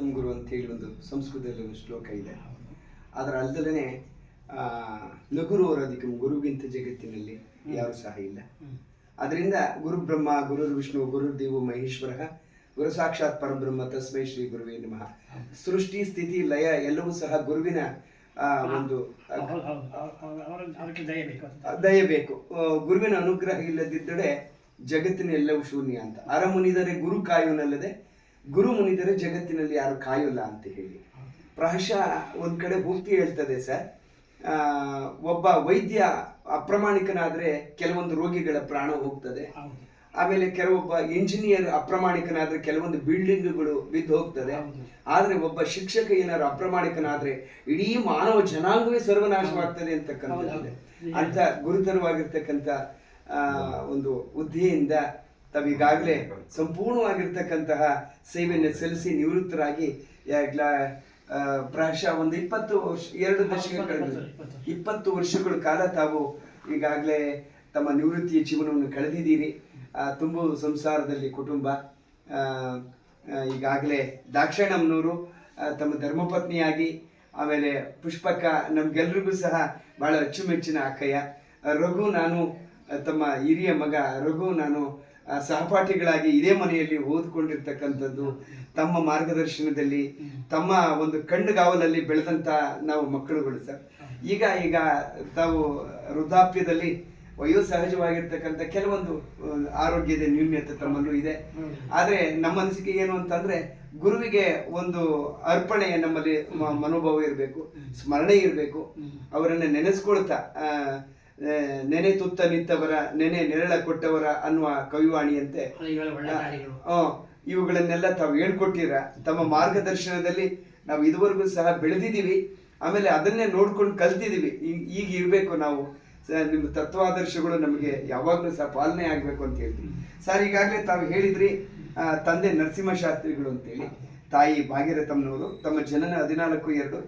ತಮ್ಮ ಗುರು ಅಂತ ಹೇಳಿ ಒಂದು ಸಂಸ್ಕೃತದಲ್ಲಿ ಒಂದು ಶ್ಲೋಕ ಇದೆ. ಅದರ ಅಲ್ಲದಲೇ ಲಘುರು ಅದಕ್ಕೆ ಗುರುಗಿಂತ ಜಗತ್ತಿನಲ್ಲಿ ಯಾರು ಸಹ ಇಲ್ಲ. ಅದರಿಂದ ಗುರು ಬ್ರಹ್ಮ ಗುರು ವಿಷ್ಣು ಗುರು ದೇವ ಮಹೇಶ್ವರ ಗುರು ಸಾಕ್ಷಾತ್ ಪರಬ್ರಹ್ಮ ತಸ್ಮೈ ಶ್ರೀ ಗುರುವೇ ನಮಃ. ಸೃಷ್ಟಿ ಸ್ಥಿತಿ ಲಯ ಎಲ್ಲವೂ ಸಹ ಗುರುವಿನ ಆ, ಒಂದು ದಯ ಬೇಕು ಗುರುವಿನ ಅನುಗ್ರಹ ಇಲ್ಲದಿದ್ದರೆ ಜಗತ್ತಿನ ಎಲ್ಲವೂ ಶೂನ್ಯ ಅಂತ. ಅರಮುನಿದರೆ ಗುರು ಕಾಯುವನಲ್ಲದೆ ಗುರು ಮುನಿದರೆ ಜಗತ್ತಿನಲ್ಲಿ ಯಾರು ಕಾಯೋಲ್ಲ ಅಂತ ಹೇಳಿ. ಪ್ರಾಯಶಃ ಒಂದ್ ಕಡೆ ಭೂಕ್ತಿ ಹೇಳ್ತದೆ ಸರ್. ಒಬ್ಬ ವೈದ್ಯ ಅಪ್ರಾಮಾಣಿಕನಾದ್ರೆ ಕೆಲವೊಂದು ರೋಗಿಗಳ ಪ್ರಾಣ ಹೋಗ್ತದೆ. ಆಮೇಲೆ ಕೆಲವೊಬ್ಬ ಇಂಜಿನಿಯರ್ ಅಪ್ರಾಮಾಣಿಕನಾದ್ರೆ ಕೆಲವೊಂದು ಬಿಲ್ಡಿಂಗ್ಗಳು ಬಿದ್ದು ಹೋಗ್ತದೆ. ಆದ್ರೆ ಒಬ್ಬ ಶಿಕ್ಷಕ ಏನಾದ್ರು ಅಪ್ರಾಮಾಣಿಕನಾದ್ರೆ ಇಡೀ ಮಾನವ ಜನಾಂಗವೇ ಸರ್ವನಾಶವಾಗ್ತದೆ ಅಂತಕ್ಕಂಥ. ಅಂತ ಗುರುತರವಾಗಿರ್ತಕ್ಕಂಥ ಒಂದು ಬುದ್ಧಿಯಿಂದ ತಾವೀಗಾಗಲೇ ಸಂಪೂರ್ಣವಾಗಿರ್ತಕ್ಕಂತಹ ಸೇವೆಯನ್ನು ಸಲ್ಲಿಸಿ ನಿವೃತ್ತರಾಗಿ ಪ್ರಾಯಶಃ ಒಂದು ಇಪ್ಪತ್ತು ವರ್ಷ ಎರಡು ದಶಕಗಳ ಇಪ್ಪತ್ತು, ವರ್ಷಗಳ ಕಾಲ ತಾವು ಈಗಾಗಲೇ ತಮ್ಮ ನಿವೃತ್ತಿಯ ಜೀವನವನ್ನು ಕಳೆದಿದ್ದೀರಿ. ತುಂಬ ಸಂಸಾರದಲ್ಲಿ ಕುಟುಂಬ ಈಗಾಗಲೇ ದಾಕ್ಷಾಯಣಮ್ಮನವರು ತಮ್ಮ ಧರ್ಮಪತ್ನಿಯಾಗಿ ಆಮೇಲೆ ಪುಷ್ಪಕ ನಮ್ಗೆಲ್ರಿಗೂ ಸಹ ಬಹಳ ಅಚ್ಚುಮೆಚ್ಚಿನ ಅಕ್ಕಯ್ಯ. ರಘು ನಾನು ತಮ್ಮ ಹಿರಿಯ ಮಗ ರಘು ನಾನು ಸಹಪಾಠಿಗಳಾಗಿ ಇದೇ ಮನೆಯಲ್ಲಿ ಓದ್ಕೊಂಡಿರ್ತಕ್ಕಂಥದ್ದು ತಮ್ಮ ಮಾರ್ಗದರ್ಶನದಲ್ಲಿ, ತಮ್ಮ ಒಂದು ಕಣ್ಣುಗಾವಲಲ್ಲಿ ಬೆಳೆದಂತ ನಾವು ಮಕ್ಕಳುಗಳು ಸರ್. ಈಗ ಈಗ ತಾವು ವೃದ್ಧಾಪ್ಯದಲ್ಲಿ ವಯೋಸಹಜವಾಗಿರ್ತಕ್ಕಂಥ ಕೆಲವೊಂದು ಆರೋಗ್ಯದ ನ್ಯೂನ್ಯತೆ ತಮ್ಮಲ್ಲೂ ಇದೆ. ಆದ್ರೆ ನಮ್ಮ ಅನಿಸಿಕೆ ಏನು ಅಂತಂದ್ರೆ ಗುರುವಿಗೆ ಒಂದು ಅರ್ಪಣೆ ನಮ್ಮಲ್ಲಿ ಮನೋಭಾವ ಇರಬೇಕು, ಸ್ಮರಣೆ ಇರಬೇಕು. ಅವರನ್ನ ನೆನೆಸ್ಕೊಳ್ತಾ ನೆನೆ ತುತ್ತ ನಿಂತವರ ನೆನೆ ನೆರಳ ಕೊಟ್ಟವರ ಅನ್ನುವ ಕವಿವಾಣಿಯಂತೆ ಇವುಗಳನ್ನೆಲ್ಲ ತಾವು ಹೇಳ್ಕೊಟ್ಟಿರ. ತಮ್ಮ ಮಾರ್ಗದರ್ಶನದಲ್ಲಿ ನಾವು ಇದುವರೆಗೂ ಸಹ ಬೆಳೆದಿದ್ದೀವಿ. ಆಮೇಲೆ ಅದನ್ನೇ ನೋಡ್ಕೊಂಡು ಕಲ್ತಿದ್ದೀವಿ. ಈಗ ಇರಬೇಕು ನಾವು. ನಿಮ್ಮ ತತ್ವಾದರ್ಶಗಳು ನಮಗೆ ಯಾವಾಗಲೂ ಸಹ ಪಾಲನೆ ಆಗಬೇಕು ಅಂತ ಹೇಳ್ತೀವಿ. ಸರ್ ಈಗಾಗಲೇ ತಾವು ಹೇಳಿದ್ರಿ ಆ, ತಂದೆ ನರಸಿಂಹ ಶಾಸ್ತ್ರಿಗಳು ಅಂತೇಳಿ. ತಾಯಿ ಭಾಗೀರಥಮ್ಮನವರು ತಮ್ಮ ಜನನ ಹದಿನಾಲ್ಕು ಎರಡು.